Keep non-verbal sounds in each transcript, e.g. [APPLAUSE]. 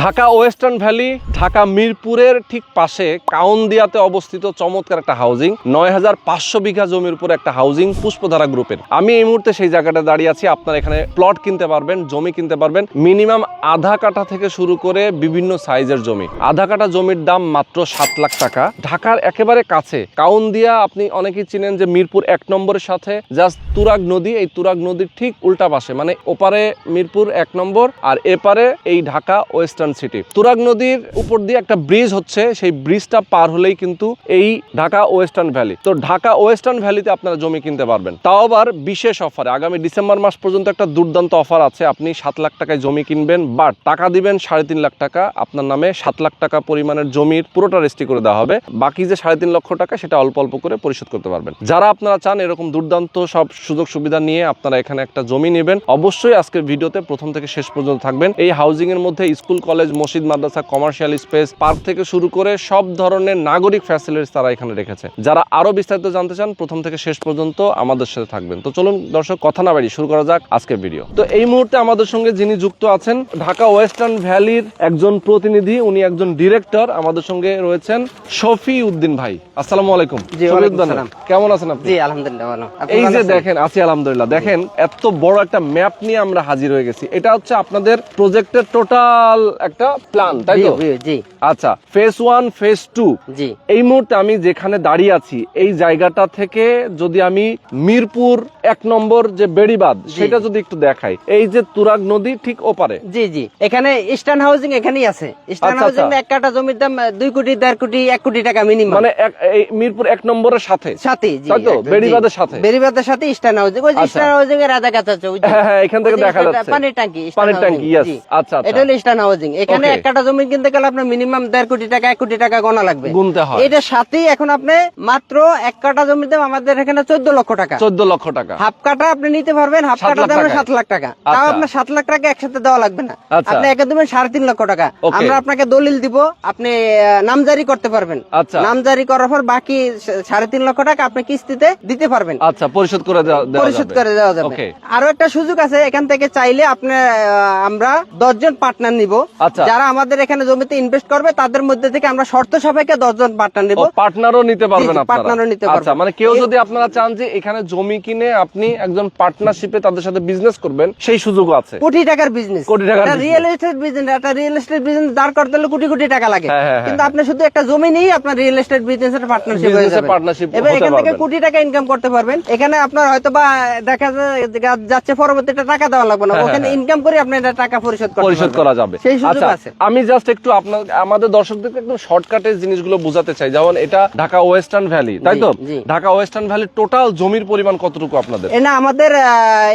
Dhaka western valley, Dhaka মিরপুরের ঠিক পাশে কাউন্দিয়াতে অবস্থিত চমৎকার একটা হাউজিং নয় হাজার পাঁচশো বিঘা জমির উপর একটা হাউজিং পুষ্পধারা গ্রুপের আমি এই মুহূর্তে সেই জায়গাটা দাঁড়িয়ে আছি, আপনারা এখানে প্লট কিনতে পারবেন, জমি কিনতে পারবেন। মিনিমাম আধা কাঠা থেকে শুরু করে বিভিন্ন সাইজের জমি। আধা কাঠা জমির দাম মাত্র সাত লাখ টাকা। ঢাকার একেবারে কাছে, কাউন্দিয়া আপনি অনেকেই চিনেন যে মিরপুর এক নম্বরের সাথে জাস্ট তুরাগ নদী, এই তুরাগ নদীর ঠিক উল্টা পাশে মানে ওপারে মিরপুর এক নম্বর আর এপারে এই ঢাকা ওয়েস্টার্ন সিটি তুরাগ নদীর উপর দিয়ে একটা ব্রিজ হচ্ছে, সেই ব্রিজটা পার হলেই কিন্তু এই ঢাকা ওয়েস্টার্ন ভ্যালি। তো ঢাকা ওয়েস্টার্ন ভ্যালিতে আপনারা জমি কিনতে পারবেন। তাও আবার বিশেষ অফারে আগামী ডিসেম্বর মাস পর্যন্ত একটা দুর্দান্ত অফার আছে, আপনি সাত লাখ টাকায় জমি কিনবেন বাট টাকা দিবেন সাড়ে তিন লাখ টাকা, আপনার নামে সাত লাখ টাকা পরিমাণের জমির পুরোটা রেজিস্ট্রি করে দেওয়া হবে। বাকি যে সাড়ে তিন লক্ষ টাকা, সেটা অল্প অল্প করে পরিশোধ করতে পারবেন। যারা আপনারা চান এরকম দুর্দান্ত সব সুযোগ সুবিধা নিয়ে আপনারা এখানে একটা জমি নেবেন, অবশ্যই আজকের ভিডিওতে প্রথম থেকে শেষ পর্যন্ত থাকবেন। এই হাউজিং এর মধ্যে স্কুল কলেজ মসজিদ মাদ্রাসা কমার্শিয়াল স্পেস পার্ক থেকে শুরু করে সব ধরনের নাগরিক ফ্যাসিলিটিস তারা এখানে রেখেছে। যারা আরও বিস্তারিত জানতে চান প্রথম থেকে শেষ পর্যন্ত আমাদের সাথে থাকবেন। তো চলুন দর্শক কথা না বাড়ি শুরু করা যাক আজকের ভিডিও তো এই মুহূর্তে আমাদের সঙ্গে যিনি যুক্ত আছেন ঢাকা ওয়েস্টার্ন ভ্যালির একজন প্রতিনিধি উনি একজন ডিরেক্টর আমাদের সঙ্গে রয়েছেন শফি উদ্দিন ভাই। আসসালামু আলাইকুম। কেমন আছেন আপনি? জি আলহামদুলিল্লাহ ভালো। এই যে দেখেন আছি আলহামদুলিল্লাহ। দেখেন এত বড় একটা ম্যাপ নিয়ে আমরা হাজির হয়ে গেছি। এটা হচ্ছে আপনাদের প্রজেক্টের টোটাল একটা প্ল্যান তাই তো? জি, আচ্ছা ফেজ ওয়ান ফেজ টু জি। এই মুহূর্তে আমি যেখানে দাঁড়িয়ে আছি এই জায়গাটা থেকে যদি আমি মিরপুর এক নম্বর যে বেড়িবাদ সেটা যদি একটু দেখাই এই যে তুরাগ নদী ঠিক ওপারে। জি জি। এখানে ইস্টার্ন হাউজিং এখানেই আছে। ইস্টার্ন আচ্ছা, হাউজিং আচ্ছা। এক কাটা জমির দাম দুই কোটি দেড় কোটি এক কোটি টাকা মিনিমাম মানে এই মিরপুর এক নম্বরের সাথে। সাথে তাই তো? বেড়িবাঁধের সাথে? বেড়িবাঁধের সাথে ইস্টার্ন হাউজিং ওই আচ্ছা। ইস্টার্ন হাউজিং এর আধা হ্যাঁ, হ্যাঁ, এখান থেকে দেখা যাচ্ছে। পানির ট্যাঙ্কি পানির ট্যাঙ্কি, হাউজিং। আচ্ছা, আচ্ছা। এটা হলো ইস্টার্ন হাউজিং এখানে. এক কাটা জমি কিনতে গেলে আপনার মিনিমাম দেড় কোটি টাকা এক কোটি টাকা গোনা লাগবে। গুনতে হয়। এটার সাথেই এখন আপনি মাত্র এক কাটা দাম আমাদের এখানে চোদ্দ লক্ষ টাকা। চোদ্দ লক্ষ টাকা। হাফ কাটা আপনি নিতে পারবেন হাফ কাটা লাখ সাত লাখ টাকা। তাও আচ্ছা। আপনার সাত লাখ টাকা একসাথে দেওয়া লাগবে না। আচ্ছা। আপনি একে দেবেন সাড়ে তিন লক্ষ টাকা। আমরা আপনাকে দলিল দিব আপনি নামজারি করতে পারবেন। আচ্ছা। নামজারি করার পর বাকি সাড়ে তিন লক্ষ টাকা আপনি কিস্তিতে দিতে পারবেন। আচ্ছা পরিশোধ করে দেওয়া দেওয়া পরিশোধ করে দেওয়া যাবে। আরও একটা সুযোগ আছে এখান থেকে চাইলে আপনি আমরা দশজন পার্টনার নিব। আচ্ছা। যারা আমাদের এখানে জমিতে ইনভেস্ট করবে তাদের মধ্যে থেকে আমরা শর্ত সাপেক্ষে দশজন পার্টনার নিব। পার্টনারও নিতে পারবেন partner-ও নিতে পারবেন। আচ্ছা মানে কেউ যদি আপনারা চান যে এখানে জমি কিনে আপনি একজন পার্টনারশিপে তাদের সাথে বিজনেস করবেন সেই সুযোগও আছে। কোটি টাকার বিজনেস কোটি টাকার রিয়েল এস্টেট বিজনেস একটা রিয়েল এস্টেট বিজনেস দাঁড় করতে হলে কোটি কোটি টাকা লাগে। হ্যাঁ, হ্যাঁ, কিন্তু আপনি শুধু একটা জমি নিয়েই আপনার রিয়েল এস্টেট বিজনেস এর পার্টনারশিপ হয়ে যাবে। partnership এবার এখান থেকে কোটি টাকা ইনকাম করতে পারবেন। এখানে আপনার হয়তো বা দেখা যায়- যাচ্ছে পরবর্তীতে টাকা দেওয়া লাগবে না। হ্যাঁ, ওখানে হ্যাঁ। ইনকাম করে আপনি টাকা পরিশোধ করতে পরিশোধ করা যাবে। সেই সুযোগ আচ্ছা আমি জাস্ট একটু আপনার আমাদের দর্শকদেরকে একদম শর্টকাটে জিনিসগুলো বোঝাতে চাই। যেমন এটা ঢাকা ওয়েস্টার্ন ভ্যালি তাই তো? ঢাকা ওয়েস্টার্ন ভ্যালি টোটাল জমির পরিমাণ কতটুকু আপনাদের? এনা আমাদের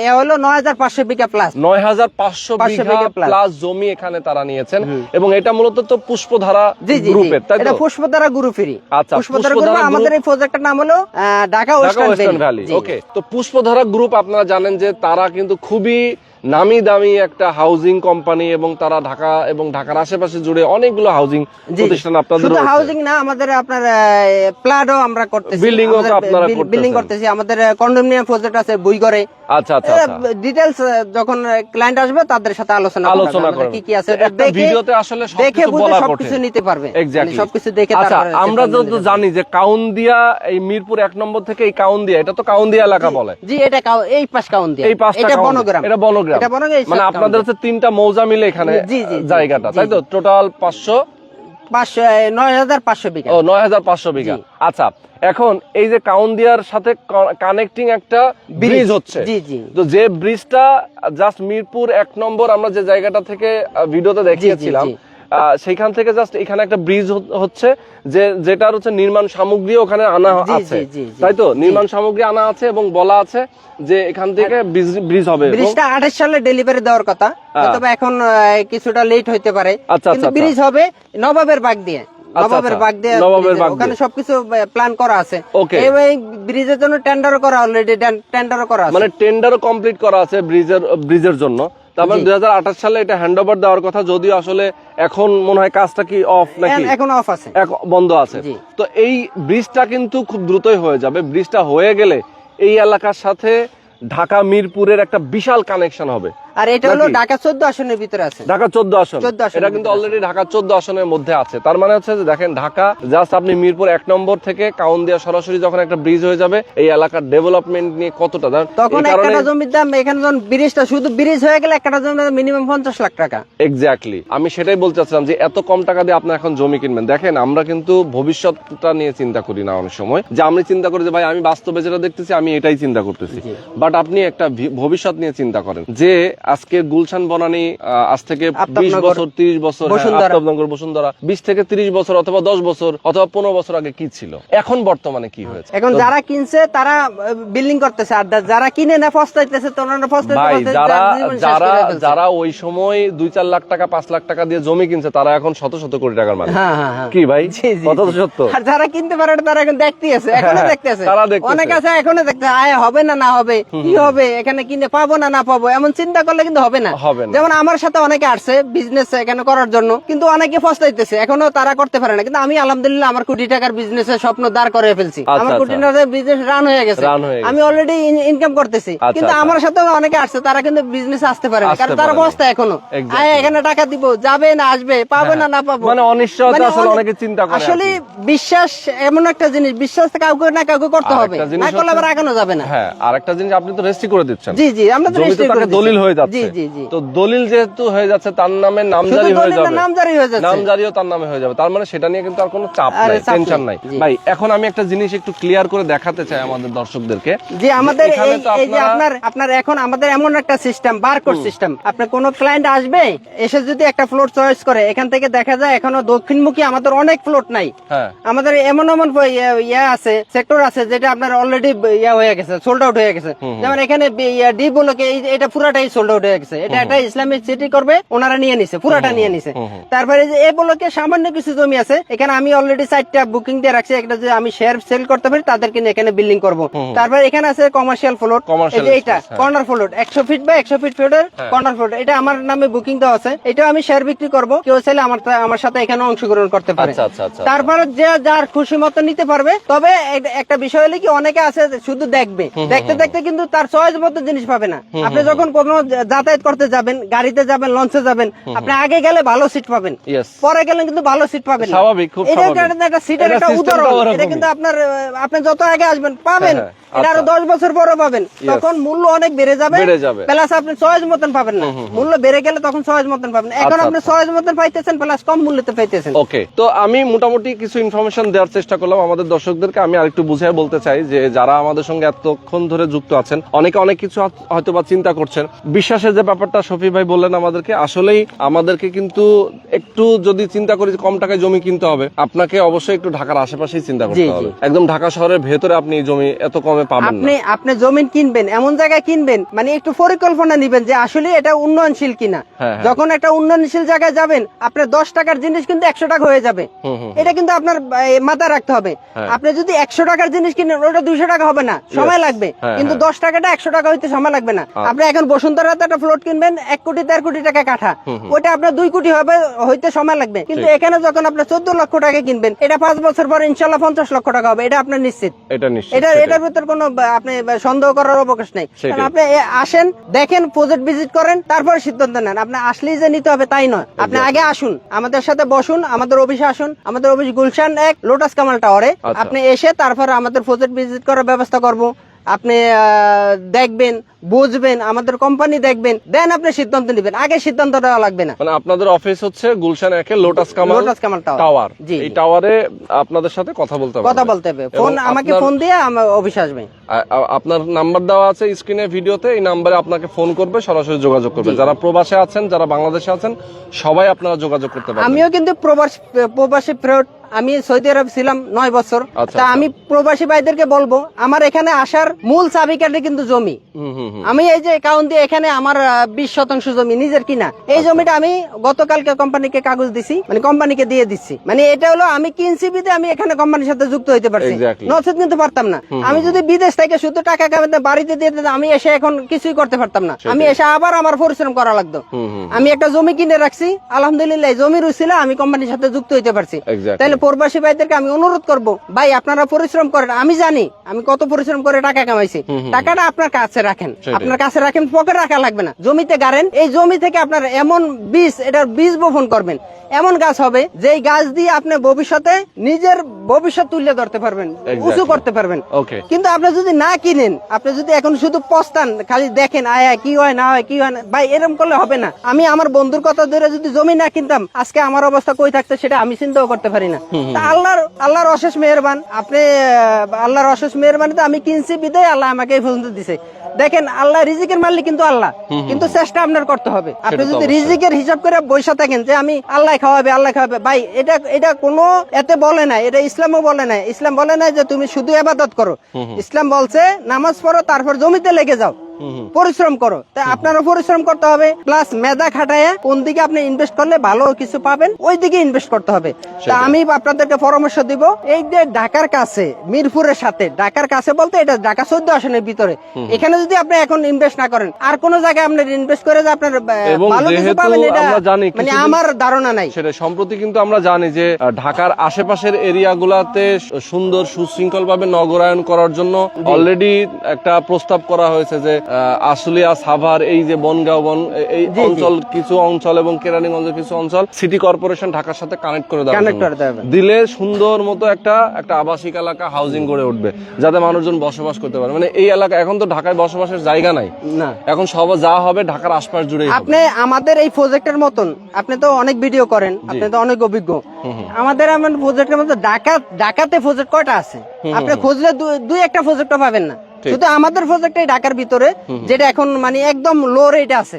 এ হলো নয় হাজার পাঁচশো বিঘা প্লাস নয় হাজার পাঁচশো বিঘা বিঘা প্লাস জমি এখানে তারা নিয়েছেন। এবং এটা মূলত তো পুষ্পধারা গ্রুপের তাই এটা তো পুষ্পধারা গুরু ফেরি আচ্ছা, পুষ্পধারা পুষ্পধারা গুরু আমাদের এই প্রজেক্টের নাম হলো ঢাকা ওয়েস্টার্ন ভ্যালি ওকে তো পুষ্পধারা গ্রুপ আপনারা জানেন যে তারা কিন্তু খুবই নামি দামি একটা হাউজিং কোম্পানি এবং তারা ঢাকা এবং ঢাকার আশেপাশে জুড়ে অনেকগুলো হাউজিং প্রতিষ্ঠান আপনাদের শুধু হাউজিং না আমাদের আপনার প্লাডও আমরা করতেছি। Building ও আপনারা করতেছেন। বিল্ডিং করতেছি। আমাদের কন্ডোমিনিয়াম প্রজেক্ট আছে বই করে আচ্ছা আচ্ছা। আচ্ছা। ডিটেলস যখন ক্লায়েন্ট আসবে তাদের সাথে আলোচনা আলোচনা আমাদের করবেন। কি কি আছে তো একটা ভিডিওতে আসলে সবকিছু দেখে বলা সবকিছু কঠিন। নিতে পারবে। Exactly. মানে সবকিছু দেখে আচ্ছা আমরা যত জানি যে কাউন্দিয়া এই মিরপুর এক নম্বর থেকে এই কাউন্দিয়া এটা তো কাউন্দিয়া এলাকা বলে। জি এটা এই পাশ কাউন দিয়ে এই পাঁচটা এটা বনগ্রাম। এটা বনগ্রাম। এটা মানে আপনাদের হচ্ছে তিনটা মৌজা মিলে এখানে জায়গাটা তাই তো? টোটাল পাঁচশো? পাঁচশো নয় হাজার পাঁচশো বিঘা। ও নয় হাজার পাঁচশো বিঘা। আচ্ছা এখন এই যে কাউন্দিয়ার সাথে কানেক্টিং একটা ব্রিজ হচ্ছে। তো যে ব্রিজটা জাস্ট মিরপুর এক নম্বর আমরা যে জায়গাটা থেকে ভিডিওতে দেখিয়েছিলাম সেইখান থেকে জাস্ট এখানে একটা ব্রিজ হচ্ছে যে যেটার হচ্ছে নির্মাণ সামগ্রী ওখানে আনা আছে। তাই তো নির্মাণ সামগ্রী আনা আছে এবং বলা আছে যে এখান থেকে ব্রিজ হবে ব্রিজটা আঠাশ সালে ডেলিভারি দেওয়ার কথা। হ্যাঁ। তবে এখন কিছুটা লেট হইতে পারে। আচ্ছা, কিন্তু আচ্ছা, ব্রিজ হবে নবাবের বাগ দিয়ে। নবাবের আচ্ছা। বাগ দিয়ে ওখানে সবকিছু প্ল্যান করা আছে. ব্রিজের জন্য টেন্ডারও করা অলরেডি টেন্ডারও করা আছে। মানে টেন্ডারও কমপ্লিট করা আছে ব্রিজের ব্রিজের জন্য। তারপর। দুই সালে এটা হ্যান্ড ওভার দেওয়ার কথা যদিও আসলে এখন মনে হয় কাজটা কি অফ নাকি? এখন- এখন অফ আছে বন্ধ আছে। তো এই ব্রিজটা কিন্তু খুব দ্রুতই হয়ে যাবে। ব্রিজটা হয়ে গেলে এই এলাকার সাথে ঢাকা মিরপুরের একটা বিশাল কানেকশন হবে। আর এটা হলো ঢাকা চোদ্দ আসনের ভিতরে আছে। ঢাকা চোদ্দ আসন। এটা কিন্তু অলরেডি ঢাকা চোদ্দ আসনের মধ্যে আছে। তার মানে হচ্ছে যে দেখেন ঢাকা জাস্ট আপনি মিরপুর এক নম্বর থেকে কাউন্দিয়া সরাসরি যখন একটা ব্রিজ হয়ে যাবে এই এলাকার ডেভেলপমেন্ট নিয়ে কতটা? তখন এই এক কারণে কাঠা জমির দাম এখানে যখন ব্রিজটা শুধু ব্রিজ হয়ে গেলে এক কাঠা জমির মিনিমাম পঞ্চাশ লাখ টাকা। এক্স্যাক্টলি আমি সেটাই বলতে চাচ্ছিলাম যে এত কম টাকা দিয়ে আপনি এখন জমি কিনবেন। দেখেন আমরা কিন্তু ভবিষ্যৎটা নিয়ে চিন্তা করি না অনেক সময়। যে আমি চিন্তা করি যে ভাই আমি বাস্তবে যেটা দেখতেছি আমি এটাই চিন্তা করতেছি। বাট আপনি একটা ভবিষ্যৎ নিয়ে চিন্তা করেন যে আজকে গুলশান বনানি আজ থেকে বিশ বছর তিরিশ বছর হ্যাঁ, বসুন্ধরা। আফতাবনগর বসুন্ধরা। বিশ থেকে তিরিশ বছর অথবা দশ বছর অথবা পনেরো বছর আগে কি ছিল? এখন বর্তমানে কি হয়েছে? এখন যারা কিনছে তারা বিল্ডিং করতেছে আর যারা কিনে না ফস্তাইতেছে যারা যারা যারা ওই সময় দুই চার লাখ টাকা পাঁচ লাখ টাকা দিয়ে জমি কিনছে তারা এখন শত শত কোটি টাকার মালিক। হ্যাঁ হ্যাঁ কি ভাই? জি, জি, কথা তো জি। সত্য। আর যারা কিনতে পারে তারা এখন দেখতে আছে এখনও দেখতে আছে। অনেক আছে এখনও দেখতে আয় হবে না না হবে কি হবে এখানে কিনে পাবো না না পাবো এমন চিন্তা করলে কিন্তু হবে না। যেমন আমার সাথে অনেকে আসছে বিজনেস এখানে করার জন্য কিন্তু অনেকে ফস্তাইতেছে এখনও তারা করতে পারে না। কিন্তু আমি আলহামদুলিল্লাহ আমার কোটি টাকার বিজনেসের স্বপ্ন দাঁড় করে ফেলছি। আচ্ছা, আমার কোটি আচ্ছা। টাকার বিজনেস রান হয়ে গেছে। হয়ে। আমি অলরেডি ইনকাম করতেছি। আচ্ছা, কিন্তু। আমার সাথে অনেকে আসছে তারা কিন্তু বিজনেস আসতে পারে না। কারণ তারা বস্তা এখনও। এখানে টাকা দিব যাবে না আসবে পাবে না না পাবো। মানে অনিশ্চয়তা মানে আসলে অনেকে চিন্তা করে আসলে বিশ্বাস এমন একটা জিনিস বিশ্বাস কাউকে না কাউকে করতে হবে। না করলে আবার আগানো যাবে না। হ্যাঁ আর একটা জিনিস আপনি তো রেজিস্ট্রি করে দিচ্ছেন। জি জি আমরা তো register করে। দলিল হয়ে যাচ্ছে। জি জি জি। তো দলিল যেহেতু হয়ে যাচ্ছে তার নামে নামজারি হয়ে যাবে। নামজারি হয়ে যাচ্ছে। নামজারিও তার নামে হয়ে যাবে। তার মানে সেটা নিয়ে কিন্তু আর কোনো চাপ নাই টেনশন নাই। ভাই এখন আমি একটা জিনিস একটু ক্লিয়ার করে দেখাতে চাই আমাদের দর্শকদেরকে। যে আমাদের এই যে আপনার আপনার এখন আমাদের এমন একটা সিস্টেম বারকোড সিস্টেম আপনার কোন ক্লায়েন্ট আসবে এসে যদি একটা ফ্লোর চয়েস করে এখান থেকে দেখা যায় এখনও দক্ষিণমুখী আমাদের অনেক ফ্লোট নাই। হ্যাঁ। আমাদের এমন এমন ইয়ে- ইয়ে আছে সেক্টর আছে যেটা আপনার অলরেডি ইয়া হয়ে গেছে সোল্ড আউট হয়ে গেছে। যেমন এখানে ডি বলকে এই- এটা পুরাটাই সোল্ড গেছে। এটা একটা ইসলামিক সিটি করবে ওনারা নিয়ে নিছে পুরাটা নিয়ে নিছে। তারপরে যে বলকে সামান্য কিছু জমি আছে এখানে আমি অলরেডি চারটা বুকিং দিয়ে রাখছি একটা যে আমি শেয়ার সেল করতে পারি তাদেরকে নিয়ে এখানে বিল্ডিং করব। তারপরে এখানে আছে কমার্শিয়াল ফ্লোট Commercial এই যে এটা space, হ্যাঁ। কর্নার ফ্লোট একশো ফিট বা একশো ফিট ফ্লোটের কর্নার ফ্লোট এটা আমার নামে বুকিং দেওয়া আছে। এটা আমি শেয়ার বিক্রি করব কেউ চাইলে আমার আমার সাথে এখানে অংশগ্রহণ করতে পারে। আচ্ছা, আচ্ছা, আচ্ছা, তারপরে যে যার খুশি মতো নিতে পারবে তবে একটা বিষয় হলে কি অনেকে আছে শুধু দেখবে। দেখতে দেখতে কিন্তু তার চয়েস মতো জিনিস পাবে না। আপনি যখন কোনো যাতায়াত করতে যাবেন গাড়িতে যাবেন লঞ্চে যাবেন আপনি আগে গেলে ভালো সিট পাবেন। পরে গেলে কিন্তু ভালো সিট পাবেন স্বাভাবিক, এটা একটা- সিটের একটা উদাহরণ। এটা কিন্তু আপনার আপনি যত আগে আসবেন পাবেন। হ্যাঁ, হ্যাঁ, এটা আরও আচ্ছা। দশ বছর পরে পাবেন। তখন মূল্য অনেক বেড়ে যাবে। প্লাস আপনি চয়েস মতন পাবেন না। মূল্য বেড়ে গেলে তখন চয়েস মতন পাবেন এখন আচ্ছা, আপনি আচ্ছা। চয়েস মতন পাইতেছেন প্লাস কম মূল্যতে পাইতেছেন। ওকে তো আমি মোটামুটি কিছু ইনফরমেশন দেওয়ার চেষ্টা করলাম। আমাদের দর্শকদেরকে আমি আরেকটু বুঝিয়ে বলতে চাই যে যারা আমাদের সঙ্গে এতক্ষণ ধরে যুক্ত আছেন অনেকে অনেক কিছু হয়তো বা চিন্তা করছেন। বিশ্বাসের যে ব্যাপারটা শফি ভাই বললেন আমাদেরকে আসলেই আমাদেরকে কিন্তু একটু যদি চিন্তা করি কম টাকায় জমি কিনতে হবে আপনাকে অবশ্যই একটু ঢাকার আশেপাশেই চিন্তা করতে হবে। একদম ঢাকা শহরের ভেতরে আপনি জমি এত কমে পাবেন আপনি আপনি জমিন কিনবেন এমন জায়গায় কিনবেন মানে একটু পরিকল্পনা নিবেন যে আসলে এটা উন্নয়নশীল কিনা। হ্যাঁ, হ্যাঁ। যখন একটা উন্নয়নশীল জায়গায় যাবেন আপনার দশ টাকার জিনিস কিন্তু একশো টাকা হয়ে যাবে। এটা কিন্তু আপনার মাথায় রাখতে হবে। হ্যাঁ। আপনি যদি একশো টাকার জিনিস কিনেন ওটা দুইশো টাকা হবে না সময় লাগবে। কিন্তু। দশ টাকাটা একশো টাকা হইতে সময় লাগবে না। আপনি এখন বসুন্ধরাতে একটা ফ্লোট কিনবেন এক কোটি দেড় কোটি টাকা কাঠা। ওটা আপনার দুই কোটি হবে হইতে সময় লাগবে। কিন্তু এখানে যখন আপনার চোদ্দ লক্ষ টাকা কিনবেন এটা পাঁচ বছর পর ইনশাল্লাহ পঞ্চাশ লক্ষ টাকা হবে। এটা আপনার নিশ্চিত। এটা নিশ্চিত এটা এটার ভিতর কোনো আপনি সন্দেহ করার অবকাশ নেই। কারণ আপনি আসেন দেখেন প্রজেক্ট ভিজিট করেন তারপরে সিদ্ধান্ত নেন। আপনি আসলেই যে নিতে হবে তাই নয়। আপনি আগে আসুন আমাদের সাথে বসুন আমাদের অফিসে আসুন আমাদের অফিস গুলশান এক লোটাস কামাল টাওয়ারে। আচ্ছা। আপনি এসে তারপর আমাদের প্রজেক্ট ভিজিট করার ব্যবস্থা করব। আপনি দেখবেন বুঝবেন আমাদের কোম্পানি দেখবেন দেন আপনি সিদ্ধান্ত নেবেন। আগে সিদ্ধান্ত নেওয়া লাগবে না। মানে আপনাদের অফিস হচ্ছে গুলশান একে lotus Kamal lotus Kamal tower. জি, এই টাওয়ারে আপনাদের সাথে কথা বলতে হবে। কথা বলতে হবে। ফোন আমাকে ফোন দিয়ে আমার অফিসে আসবে। আপনার নাম্বার দেওয়া আছে স্ক্রিনে ভিডিওতে এই নাম্বারে আপনাকে ফোন করবে সরাসরি যোগাযোগ করবে। যারা প্রবাসে আছেন যারা বাংলাদেশে আছেন সবাই আপনারা যোগাযোগ করতে পারবেন। আমিও কিন্তু প্রবাসী প্রবাসী ফেরত আমি সৌদি আরব ছিলাম নয় বছর। আচ্ছা, তা আচ্ছা। আমি প্রবাসী ভাইদেরকে বলব আমার এখানে আসার মূল চাবিকাঠি কিন্তু জমি। আমি এই যে অ্যাকাউন্ট দিয়ে এখানে আমার বিশ শতাংশ জমি নিজের কিনা এই আচ্ছা। জমিটা আমি গতকালকে কোম্পানিকে কাগজ দিছি মানে কোম্পানিকে দিয়ে দিচ্ছি মানে এটা হলো আমি কিনছি বিদে আমি এখানে কোম্পানির সাথে যুক্ত হইতে পারছি। নচেত কিন্তু পারতাম না। আমি যদি বিদেশ থেকে শুধু টাকা কামাতে বাড়িতে দিয়ে দিতাম আমি এসে এখন কিছুই করতে পারতাম না। আমি এসে আবার আমার পরিশ্রম করা লাগতো। আমি একটা জমি কিনে রাখছি আলহামদুলিল্লাহ জমির উচিলা আমি কোম্পানির সাথে যুক্ত হইতে পারছি। তাহলে প্রবাসী ভাইদেরকে আমি অনুরোধ করব ভাই আপনারা পরিশ্রম করেন। আমি জানি আমি কত পরিশ্রম করে টাকা কামাইছি। টাকাটা আপনার কাছে রাখেন। আপনার কাছে রাখেন পকেট রাখা লাগবে না। জমিতে গাড়েন এই জমি থেকে আপনার এমন বীজ এটার বীজ বপন করবেন। এমন গাছ হবে যেই গাছ দিয়ে আপনি ভবিষ্যতে নিজের ভবিষ্যৎ তুলে ধরতে পারবেন উঁচু করতে পারবেন। কিন্তু আপনি যদি না কিনেন আপনি যদি এখন শুধু পস্তান খালি দেখেন আয় আয়, কি হয় না হয় কি হয় না? ভাই এরকম করলে হবে না। আমি আমার বন্ধুর কথা ধরে যদি জমি না কিনতাম আজকে আমার অবস্থা কই থাকতো সেটা আমি চিন্তাও করতে পারি না। তা আল্লাহর আল্লাহর অশেষ মেহরবান। আপনি আল্লাহর অশেষ মেহরবানিতে আমি কিনছি বিদায় আল্লাহ আমাকে এই পর্যন্ত দিছে। দেখেন আল্লাহ রিজিকের মালিক কিন্তু আল্লাহ। কিন্তু চেষ্টা আপনার করতে হবে। আপনি যদি। রিজিকের হিসাব করে বৈশা থাকেন যে আমি আল্লাহ খাওয়াবে আল্লাহ খাওয়াবে। ভাই এটা এটা কোনো এতে বলে না এটা ইসলামও বলে না ইসলাম বলে না যে তুমি শুধু এবাদত করো। ইসলাম বলছে নামাজ পড়ো তারপর জমিতে লেগে যাও। পরিশ্রম করো। তাই আপনারও পরিশ্রম করতে হবে প্লাস মেধা খাটায় কোন দিকে আপনি ইনভেস্ট করলে ভালো কিছু পাবেন ওই দিকে ইনভেস্ট করতে হবে। তা আমি আপনাদেরকে পরামর্শ দিব এই যে ঢাকার কাছে মিরপুরের সাথে ঢাকার কাছে বলতে এটা ঢাকা চোদ্দ আসনের ভিতরে। এখানে যদি আপনি এখন ইনভেস্ট না করেন আর কোন জায়গায় আপনি ইনভেস্ট করে যে আপনার ভালো কিছু পাবেন এটা মানে আমার ধারণা নাই। সেটা সম্প্রতি কিন্তু আমরা জানি যে ঢাকার আশেপাশের এরিয়াগুলাতে সুন্দর সুশৃঙ্খল ভাবে নগরায়ন করার জন্য অলরেডি একটা প্রস্তাব করা হয়েছে যে আশুলিয়া সাভার এই যে বনগাঁও বন এই অঞ্চল কিছু অঞ্চল এবং কেরানীগঞ্জের কিছু অঞ্চল সিটি কর্পোরেশন ঢাকার সাথে কানেক্ট করে দেবে। দিলে সুন্দর মতো একটা একটা আবাসিক এলাকা হাউজিং গড়ে উঠবে যাতে মানুষজন বসবাস করতে পারে। মানে এই এলাকা এখন তো ঢাকায় বসবাসের জায়গা নাই। না। এখন সব যা হবে ঢাকার আশপাশ জুড়ে আপনি আমাদের এই প্রজেক্টের মতন আপনি তো অনেক ভিডিও করেন আপনি তো অনেক অভিজ্ঞ। আমাদের প্রজেক্টের মধ্যে ঢাকা ঢাকাতে প্রজেক্ট কয়টা আছে? আপনি খুঁজলে দুই একটা প্রজেক্টও পাবেন না। শুধু আমাদের প্রজেক্টে ঢাকার ভিতরে যেটা এখন মানে একদম লো রেট আছে।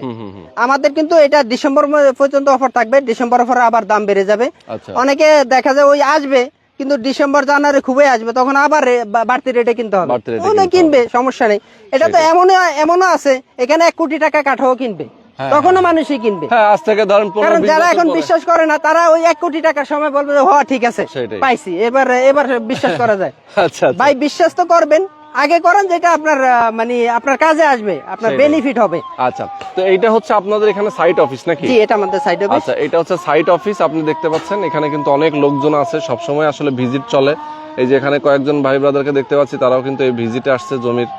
আমাদের কিন্তু এটা ডিসেম্বর পর্যন্ত অফার থাকবে। ডিসেম্বর অফারে আবার দাম বেড়ে যাবে। আচ্ছা। অনেকে দেখা যায় ওই আসবে কিন্তু ডিসেম্বর জানুয়ারি খুবই আসবে তখন আবার বাড়তি রেটে কিনতে হবে। ওগুলো কিনবে সমস্যা নেই। এটা তো এমন এমনও আছে এখানে এক কোটি টাকা কাঠাও কিনবে। তখনও মানুষই কিনবে। হ্যাঁ আজ থেকে ধরেন কারণ যারা এখন বিশ্বাস করে না তারা ওই এক কোটি টাকার সময় বলবে যে, হ ঠিক আছে পাইছি। এবার এবার বিশ্বাস করা যায়। [LAUGHS] আচ্ছা আচ্ছা। ভাই বিশ্বাস তো করবেন আগে করেন যেটা আপনার মানে আপনার কাজে আসবে আপনার বেনিফিট হবে। আচ্ছা তো এইটা হচ্ছে আপনাদের এখানে সাইট অফিস নাকি? জি এটা আমাদের সাইডে আচ্ছা এটা হচ্ছে সাইট অফিস আপনি দেখতে পাচ্ছেন এখানে কিন্তু অনেক লোকজন আছে সব সময় আসলে ভিজিট চলে। এই যে এখানে কয়েকজন ভাই ব্রাদারকে দেখতে পাচ্ছি তারাও কিন্তু এই ভিজিটে আসছে জমির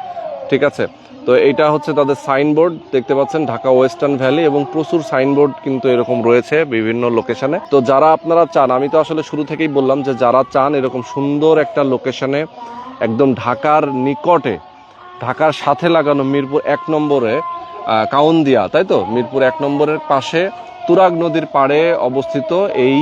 ঠিক আছে? তো এটা হচ্ছে তাদের সাইনবোর্ড দেখতে পাচ্ছেন ঢাকা ওয়েস্টার্ন ভ্যালি এবং প্রচুর সাইনবোর্ড কিন্তু এরকম রয়েছে বিভিন্ন লোকেশনে তো যারা আপনারা চান আমি তো আসলে শুরু থেকেই বললাম যে যারা চান এরকম সুন্দর একটা লোকেশনে একদম ঢাকার নিকটে, ঢাকার সাথে লাগানো মিরপুর এক নম্বরে কাউন্দিয়া, তাই তো? মিরপুর এক নম্বরের পাশে তুরাগ নদীর পাড়ে অবস্থিত এই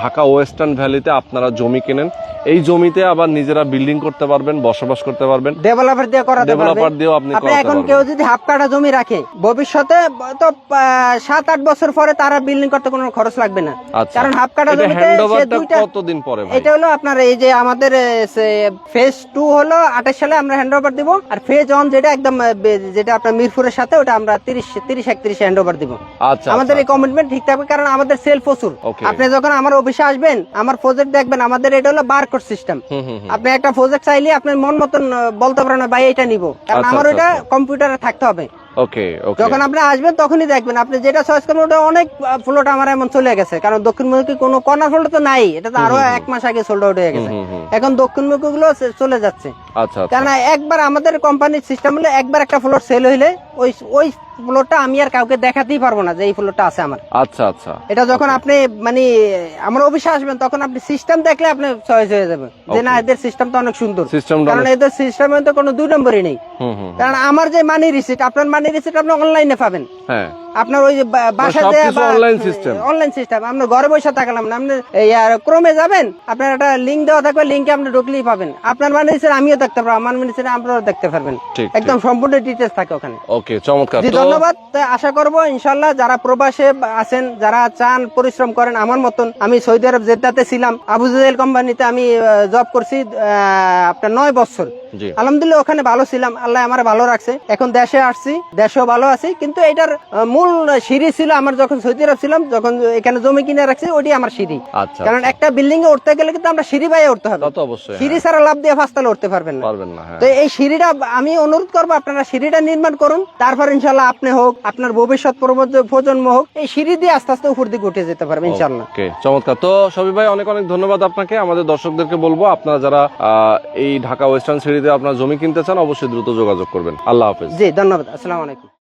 ঢাকা ওয়েস্টার্ন ভ্যালিতে আপনারা জমি কেনেন। এই জমিতে আবার নিজেরা বিল্ডিং করতে পারবেন বসবাস করতে পারবেন। ডেভেলপার দিয়ে করাতে ডেভেলপার দিয়েও আপনি আপনি এখন কেউ যদি হাফ কাটা জমি রাখে ভবিষ্যতে তো সাত আট বছর পরে তারা বিল্ডিং করতে কোনো খরচ লাগবে না। আচ্ছা। কারণ হাফ কাটা জমিতে কতদিন পরে ভাই? এটা হলো আপনার এই যে আমাদের ফেজ টু হলো আঠাশ সালে আমরা হ্যান্ড ওভার দিব। আর ফেজ ওয়ান যেটা একদম যেটা আপনার মিরপুরের সাথে ওটা আমরা তিরিশ তিরিশ একত্রিশ হ্যান্ড ওভার দিব। আচ্ছা আমাদের আচ্ছা। এই কমিটমেন্ট ঠিক থাকবে কারণ আমাদের সেল প্রচুর। আপনি যখন আমার অফিসে আসবেন আমার প্রজেক্ট দেখবেন আমাদের এটা হলো বারকোড সিস্টেম। আপনি একটা প্রজেক্ট চাইলে আপনার মন মতন বলতে পারেন ভাই এটা নিব। কারণ আচ্ছা, আমার আচ্ছা, ওটা আচ্ছা। কম্পিউটারে থাকতে হবে। ওকে ওকে। যখন আপনি আসবেন তখনই দেখবেন আপনি যেটা চয়েস করবেন ওটা অনেক ফ্লোট আমার এমন চলে গেছে। কারণ দক্ষিণমুখী কোনো কর্নার ফ্লোট তো নাই এটা তো আরও এক মাস আগে সোল্ড আউট হয়ে গেছে। এখন দক্ষিণমুখী গুলো চলে যাচ্ছে। আচ্ছা আচ্ছা। একবার আমাদের কোম্পানির সিস্টেম হলে একবার একটা ফ্লোর সেল হইলে ওই ওই ফ্লোরটা আমি আর কাউকে দেখাতেই পারব না যে এই ফ্লোরটা আছে আমার। আচ্ছা আচ্ছা। এটা যখন আপনি মানে আমার অফিসে আসবেন তখন আপনি সিস্টেম দেখলে আপনি চয়েস হয়ে যাবে। যে না এদের সিস্টেম তো অনেক সুন্দর। কারণ এদের সিস্টেমে তো কোনো দুই নম্বরই নেই। হুম হুম কারণ আমার যে মানি রিসিট আপনার মানি রিসিট আপনি অনলাইনে পাবেন। হ্যাঁ। আপনার ওই যে বা- বাসায় যে সবকিছু online system। অনলাইন সিস্টেম আপনার ঘরে বসে থাকলাম না। আপনি ক্রমে যাবেন আপনার একটা লিঙ্ক দেওয়া থাকবে লিঙ্কে আপনি ঢুকলেই পাবেন। আপনার মানি রিসিট আমিও দেখতে পারব আমার মানি রিসিট আপনারাও দেখতে পারবেন। একদম সম্পূর্ণ ডিটেলস থাকে ওখানে। ওকে চমৎকার। ধন্যবাদ। আশা করব ইনশাল্লাহ যারা প্রবাসে আছেন যারা চান পরিশ্রম করেন আমার মতন আমি সৌদি আরব জেদ্দাতে ছিলাম আবু জাহেল কোম্পানিতে আমি জব করছি আপনার নয় বছর। আলহামদুলিল্লাহ ওখানে ভালো ছিলাম। আল্লাহ আমার ভালো রাখছে। এখন দেশে আসছি দেশেও ভালো আছি কিন্তু এটার মূল সিঁড়ি ছিল আমার যখন সৌদি আরব ছিলাম যখন এখানে জমি কিনে রাখছি ওটি আমার সিঁড়ি। আচ্ছা কারণ একটা বিল্ডিং এ উঠতে গেলে কিন্তু আমরা সিঁড়ি বাইয়ে উঠতে হবে। অবশ্যই হ্যাঁ। সিঁড়ি ছাড়া লাভ দিয়ে ফাঁসতালে উঠতে পারবেন না। হ্যাঁ। তো এই সিঁড়িটা আমি অনুরোধ করব আপনারা সিঁড়িটা নির্মাণ করুন। তারপর ইনশাল্লাহ আপনি হোক আপনার ভবিষ্যৎ প্রজন্ম হোক এই সিঁড়ি দিয়ে আস্তে আস্তে উপর দিকে উঠে যেতে পারবে ইনশাল্লাহ চমৎকার। তো সবি ভাই অনেক অনেক ধন্যবাদ আপনাকে। আমাদের দর্শকদেরকে বলব আপনারা যারা এই ঢাকা ওয়েস্টার্ন সিটিতে আপনার জমি কিনতে চান অবশ্যই দ্রুত যোগাযোগ করবেন। আল্লাহ হাফেজ। জি ধন্যবাদ। আসসালামু আলাইকুম।